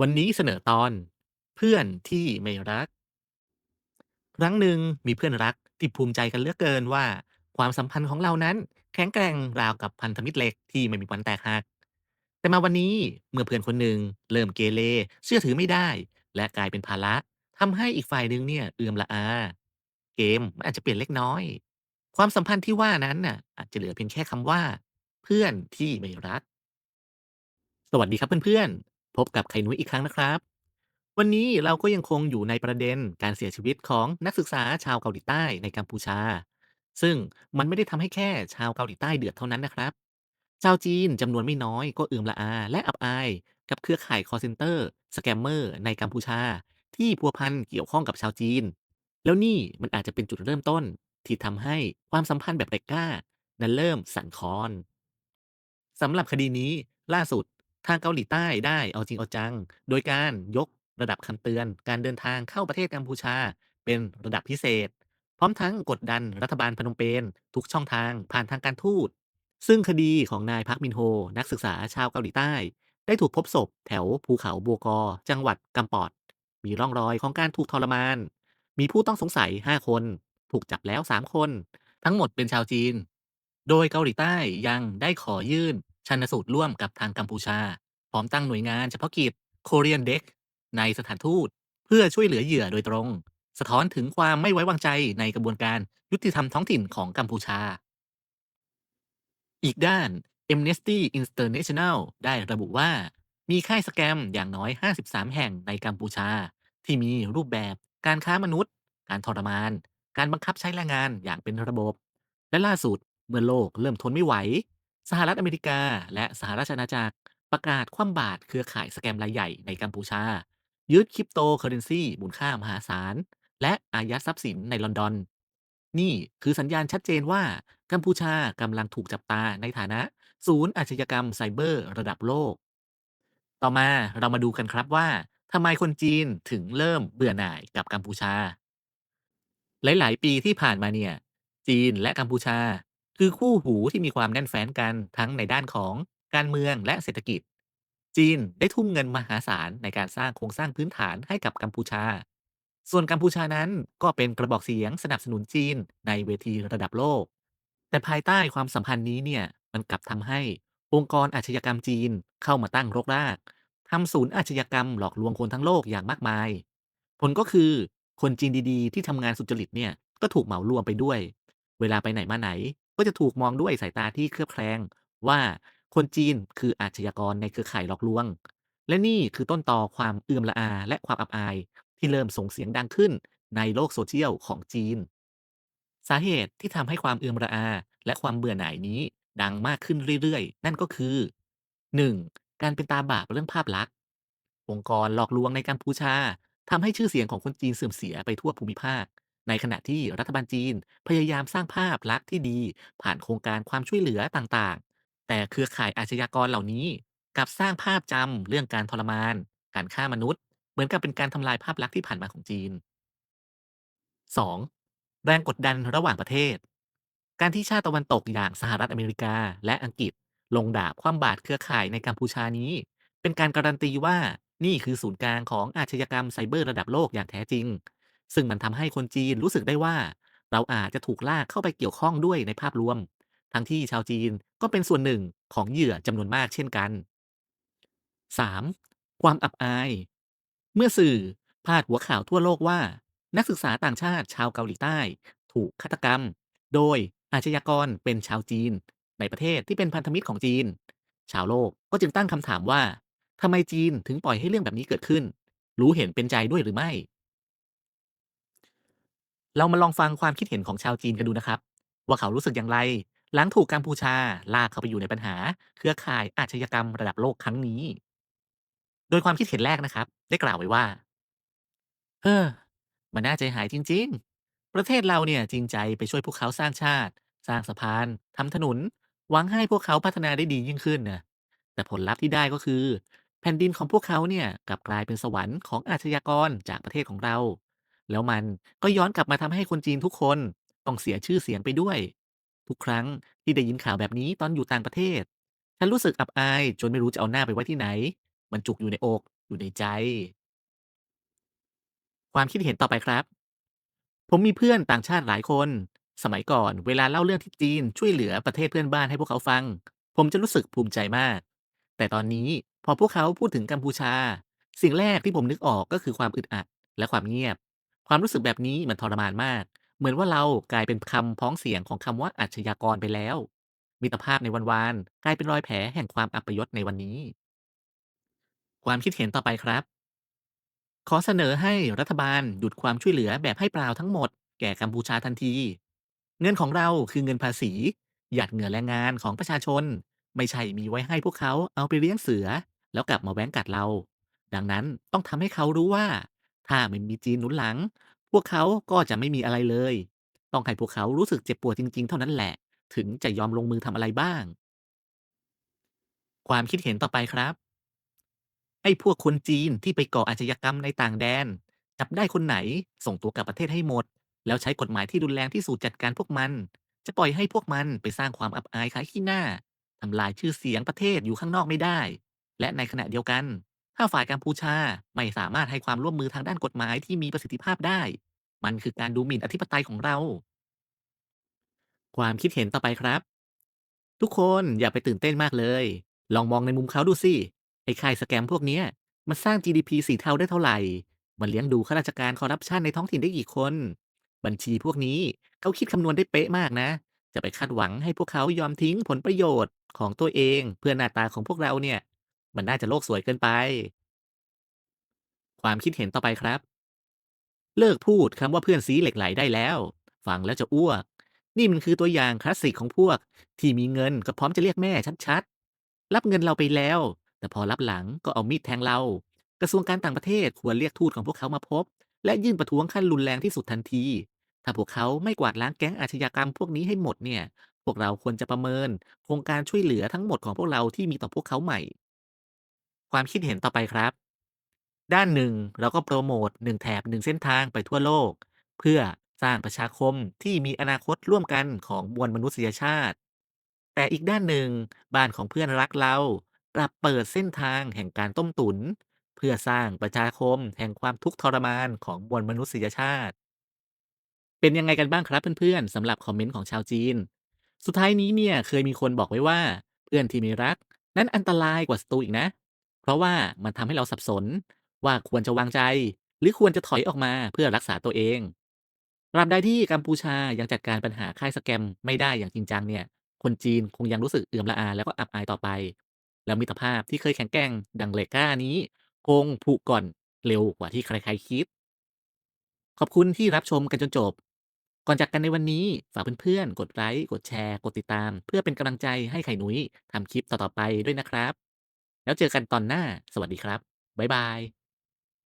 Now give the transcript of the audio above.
วันนี้เสนอตอน เพื่อนที่ไม่รัก ครั้งหนึ่งมีเพื่อนรักที่ภูมิใจกันเหลือเกินว่า ความสัมพันธ์ของเรานั้นแข็งแกร่งราวกับพันธมิตรเหล็กที่ไม่มีวันแตกหัก แต่มาวันนี้เมื่อเพื่อนคนหนึ่งเริ่มเกเรเชื่อถือไม่ได้ และกลายเป็นภาระทำให้อีกฝ่ายหนึ่งเนี่ยเอื่อมละอา เกมมันอาจจะเปลี่ยนเล็กน้อย ความสัมพันธ์ที่ว่านั้นน่ะอาจจะเหลือเพียงแค่คำว่า เพื่อนที่ไม่รัก สวัสดีครับเพื่อนๆ พบกับไข่นุ้ยอีกครั้งนะครับ วันนี้เราก็ยังคงอยู่ในประเด็นการเสียชีวิตของนักศึกษาชาวเกาหลีใต้ในกัมพูชา ซึ่งมันไม่ได้ทำให้แค่ชาวเกาหลีใต้เดือดเท่านั้นนะครับ ชาวจีนจำนวนไม่น้อยก็เอือมละอาและอับอาย กับเครือข่ายคอร์เซนเตอร์สแกมเมอร์ในกัมพูชา ที่พัวพันเกี่ยวข้องกับชาวจีน แล้วนี่มันอาจจะเป็นจุดเริ่มต้น ที่ทำให้ความสัมพันธ์แบบไร้กล้า นั้นเริ่มสั่นคลอน สำหรับคดีนี้ล่าสุด ทางเกาหลีใต้ได้เอาจริงเอาจัง โดยการยกระดับคำเตือน การเดินทางเข้าประเทศกัมพูชา เป็นระดับพิเศษ พร้อมทั้งกดดันรัฐบาลพนมเปญทุกช่องทางผ่านทางการทูต ซึ่งคดีของนายพักมินโฮ นักศึกษาชาวเกาหลีใต้ ได้ถูกพบศพแถวภูเขาบัวกอ จังหวัดกัมปอด มีร่องรอยของการถูกทรมาน มีผู้ต้องสงสัย 5 คน ถูกจับแล้ว 3 คน ทั้งหมดเป็นชาวจีน โดยเกาหลีใต้ยังได้ขอยื่น ชันสูตรร่วมกับทางกัมพูชา พร้อมตั้งหน่วยงานเฉพาะกิจ Korean Desk ในสถานทูต เพื่อช่วยเหลือเหยื่อโดยตรง สะท้อนถึงความไม่ไว้วางใจในกระบวนการยุติธรรมท้องถิ่นของกัมพูชา อีกด้าน Amnesty International ได้ระบุว่า มีค่ายสแกมอย่างน้อย 53 แห่งในกัมพูชา ที่มีรูปแบบการค้ามนุษย์ การทรมาน การบังคับใช้แรงงานอย่างเป็นระบบ และล่าสุดเมื่อโลกเริ่มทนไม่ไหว สหรัฐอเมริกา และสหราชอาณาจักรประกาศคว่ำบาตรเครือข่ายสแกมรายใหญ่ในกัมพูชา ยึดคริปโตเคอเรนซีมูลค่ามหาศาล และอายัดทรัพย์สินในลอนดอน นี่คือสัญญาณชัดเจนว่า กัมพูชากำลังถูกจับตาในฐานะ ศูนย์อาชญากรรมไซเบอร์ระดับโลก ต่อมาเรามาดูกันครับว่าทำไมคนจีนถึงเริ่มเบื่อหน่ายกับกัมพูชา หลาย ๆ ปีที่ผ่านมาเนี่ย จีนและกัมพูชา คือคู่หูที่มีความแน่นแฟ้นกันทั้งในด้านของการเมืองและเศรษฐกิจ จีนได้ทุ่มเงินมหาศาลในการสร้างโครงสร้างพื้นฐานให้กับกัมพูชา ส่วนกัมพูชานั้นก็เป็นกระบอกเสียงสนับสนุนจีนในเวทีระดับโลก แต่ภายใต้ความสัมพันธ์นี้เนี่ยมันกลับทำให้องค์กรอาชญากรรมจีนเข้ามาตั้งรกรากทำศูนย์อาชญากรรมหลอกลวงคนทั้งโลกอย่างมากมาย ผลก็คือคนจีนดีๆ ที่ทำงานสุจริตเนี่ยก็ถูกเหมารวมไปด้วย เวลาไปไหนมาไหน ก็จะถูกมองด้วยสายตาที่เคลือบแคลงว่าคนจีนคืออาชญากรในเครือข่ายหลอกลวง และนี่คือต้นตอความเอื่มละอาและความอับอาย ที่เริ่มส่งเสียงดังขึ้นในโลกโซเชียลของจีน สาเหตุที่ทำให้ความเอือมระอา และความเบื่อหน่ายนี้ดังมากขึ้นเรื่อยๆ นั่นก็คือ 1. การเป็นตาบาปเรื่องภาพลักษณ์ องค์กรหลอกลวงในกัมพูชาทำให้ชื่อเสียงของคนจีนเสื่อมเสียไปทั่วภูมิภาค ในขณะที่รัฐบาลจีนพยายามสร้างภาพลักษณ์ที่ดี ผ่านโครงการความช่วยเหลือต่างๆ แต่เครือข่ายอาชญากรเหล่านี้กลับสร้างภาพจำเรื่องการทรมาน การฆ่ามนุษย์ เหมือนกับเป็นการทำลายภาพลักษณ์ที่ผ่านมาของจีน 2. แรงกดดันระหว่างประเทศ การที่ชาติตะวันตกอย่างสหรัฐอเมริกาและอังกฤษ ลงดาบคว่ำบาตรเครือข่ายในกัมพูชานี้ เป็นการการันตีว่านี่คือศูนย์กลางของอาชญากรรมไซเบอร์ระดับโลกอย่างแท้จริง ซึ่งมันทำให้คนจีนรู้สึกได้ว่า เราอาจจะถูกลากเข้าไปเกี่ยวข้องด้วยในภาพรวม ทั้งที่ชาวจีนก็เป็นส่วนหนึ่งของเหยื่อจำนวนมากเช่นกัน 3. ความอับอาย เมื่อสื่อพาดหัวข่าวทั่วโลกว่า นักศึกษาต่างชาติชาวเกาหลีใต้ ถูกฆาตกรรม โดยอาชญากรเป็นชาวจีน ในประเทศที่เป็นพันธมิตรของจีน ชาวโลกก็จึงตั้งคำถามว่าทำไมจีนถึงปล่อยให้เรื่องแบบนี้เกิดขึ้น รู้เห็นเป็นใจด้วยหรือไม่ เรามาลองฟังความคิดเห็นของชาวจีนกันดูนะครับ ว่าเขารู้สึกอย่างไร หลังถูกกัมพูชาลากเข้าไปอยู่ในปัญหา เครือข่ายอาชญากรรมระดับโลกครั้งนี้ โดยความคิดเห็นแรกนะครับ ได้กล่าวไว้ว่าเฮ้อมันน่าใจหายจริง ๆ ประเทศเราเนี่ยจริงใจไปช่วยพวกเขาสร้างชาติ สร้างสะพานทำถนน หวังให้พวกเขาพัฒนาได้ดียิ่งขึ้นนะแต่ผลลัพธ์ที่ได้ก็คือ แผ่นดินของพวกเขาเนี่ยกลับกลายเป็นสวรรค์ของอาชญากรจากประเทศของเรา แล้วมันก็ย้อนกลับมาทำให้คนจีนทุกคนต้องเสียชื่อเสียงไปด้วย ทุกครั้งที่ได้ยินข่าวแบบนี้ตอนอยู่ต่างประเทศ ฉันรู้สึกอับอายจนไม่รู้จะเอาหน้าไปไว้ที่ไหน มันจุกอยู่ในอก อยู่ในใจ ความคิดเห็นต่อไปครับ ผมมีเพื่อนต่างชาติหลายคน สมัยก่อนเวลาเล่าเรื่องที่จีนช่วยเหลือประเทศเพื่อนบ้านให้พวกเขาฟัง ผมจะรู้สึกภูมิใจมาก แต่ตอนนี้พอพวกเขาพูดถึงกัมพูชา สิ่งแรกที่ผมนึกออกก็คือความอึดอัดและความเงียบ ความรู้สึกแบบนี้มันทรมานมาก เหมือนว่าเรากลายเป็นคำพ้องเสียงของคำว่าอาชญากรไปแล้ว มิตรภาพในวันวานกลายเป็นรอยแผลแห่งความอัปยศในวันนี้ ความคิดเห็นต่อไปครับ ขอเสนอให้รัฐบาลหยุดความช่วยเหลือแบบให้เปล่าทั้งหมดแก่กัมพูชาทันที เงินของเราคือเงินภาษี หยาดเหงื่อแรงงานของประชาชน ไม่ใช่มีไว้ให้พวกเขาเอาไปเลี้ยงเสือ แล้วกลับมาแว้งกัดเรา ดังนั้นต้องทำให้เขารู้ว่า ถ้าไม่มีจีนหนุนหลัง พวกเขาก็จะไม่มีอะไรเลย ต้องให้พวกเขารู้สึกเจ็บปวดจริง ๆ เท่านั้นแหละ ถึงจะยอมลงมือทำอะไรบ้าง ความคิดเห็นต่อไปครับไอ้พวกคนจีนที่ไปก่ออาชญากรรมในต่างแดน จับได้คนไหนส่งตัวกลับประเทศให้หมด แล้วใช้กฎหมายที่รุนแรงที่สุดจัดการพวกมัน จะปล่อยให้พวกมันไปสร้างความอับอายขายขี้หน้าทำลายชื่อเสียงประเทศอยู่ข้างนอกไม่ได้ และในขณะเดียวกัน ถ้าฝ่ายกัมพูชาไม่สามารถให้ความร่วมมือทางด้านกฎหมายที่มีประสิทธิภาพได้ มันคือการดูหมิ่นอธิปไตยของเรา ความคิดเห็นต่อไปครับ ทุกคนอย่าไปตื่นเต้นมากเลย ลองมองในมุมเขาดูสิไอ้ค่ายสแกมพวกเนี้ย มันสร้าง GDP สีเทาได้เท่าไหร่ มันเลี้ยงดูข้าราชการคอร์รัปชันในท้องถิ่นได้กี่คน บัญชีพวกนี้เขาคิดคำนวณได้เป๊ะมากนะ จะไปคาดหวังให้พวกเขายอมทิ้งผลประโยชน์ของตัวเอง เพื่อหน้าตาของพวกเราเนี่ย มันน่าจะโลกสวยเกินไป ความคิดเห็นต่อไปครับ เลิกพูดคำว่าเพื่อนซีเหล็กไหลได้แล้ว ฟังแล้วจะอ้วก นี่มันคือตัวอย่างคลาสสิกของพวก ที่มีเงินก็พร้อมจะเรียกแม่ชัดๆ รับเงินเราไปแล้ว แต่พอรับหลังก็เอามีดแทงเรา กระทรวงการต่างประเทศควรเรียกทูตของพวกเขามาพบ และยื่นประท้วงขั้นรุนแรงที่สุดทันที ถ้าพวกเขาไม่กวาดล้างแก๊งอาชญากรรมพวกนี้ให้หมดเนี่ย พวกเราควรจะประเมิน โครงการช่วยเหลือทั้งหมดของพวกเราที่มีต่อพวกเขาใหม่ ความคิดเห็นต่อไปครับ ด้านหนึ่งเราก็โปรโมทหนึ่งแถบหนึ่งเส้นทางไปทั่วโลก เพื่อสร้างประชาคมที่มีอนาคตร่วมกันของมวลมนุษยชาติ แต่อีกด้านหนึ่งบ้านของเพื่อนรักเรากลับเปิดเส้นทางแห่งการต้มตุน เพื่อสร้างประชาคมแห่งความทุกข์ทรมานของมวลมนุษยชาติ เป็นยังไงกันบ้างครับเพื่อนๆสำหรับคอมเมนต์ของชาวจีน สุดท้ายนี้เนี่ยเคยมีคนบอกไว้ว่า เพื่อนที่ไม่รัก นั้นอันตรายกว่าศัตรูอีกนะ เพราะว่ามันทำให้เราสับสนว่าควรจะวางใจ หรือควรจะถอยออกมาเพื่อรักษาตัวเองราบใดที่กัมพูชายังจัดการปัญหาค่ายสแกมไม่ได้อย่างจริงจังเนี่ย คนจีนคงยังรู้สึกเอื่อมละอาแล้วก็อับอายต่อไป แล้วมิตรภาพที่เคยแข็งแกร่งดังเหล็กก้านี้ คงผุก่อนเร็วกว่าที่ใครๆคิด ขอบคุณที่รับชมกันจนจบ ก่อนจากกันในวันนี้ฝากเพื่อนๆ กดไลค์ กดแชร์ กดติดตาม เพื่อเป็นกำลังใจให้ไข่หนุ้ยทำคลิปต่อๆไปด้วยนะครับ แล้วเจอกันตอนหน้า สวัสดีครับ บ๊ายบาย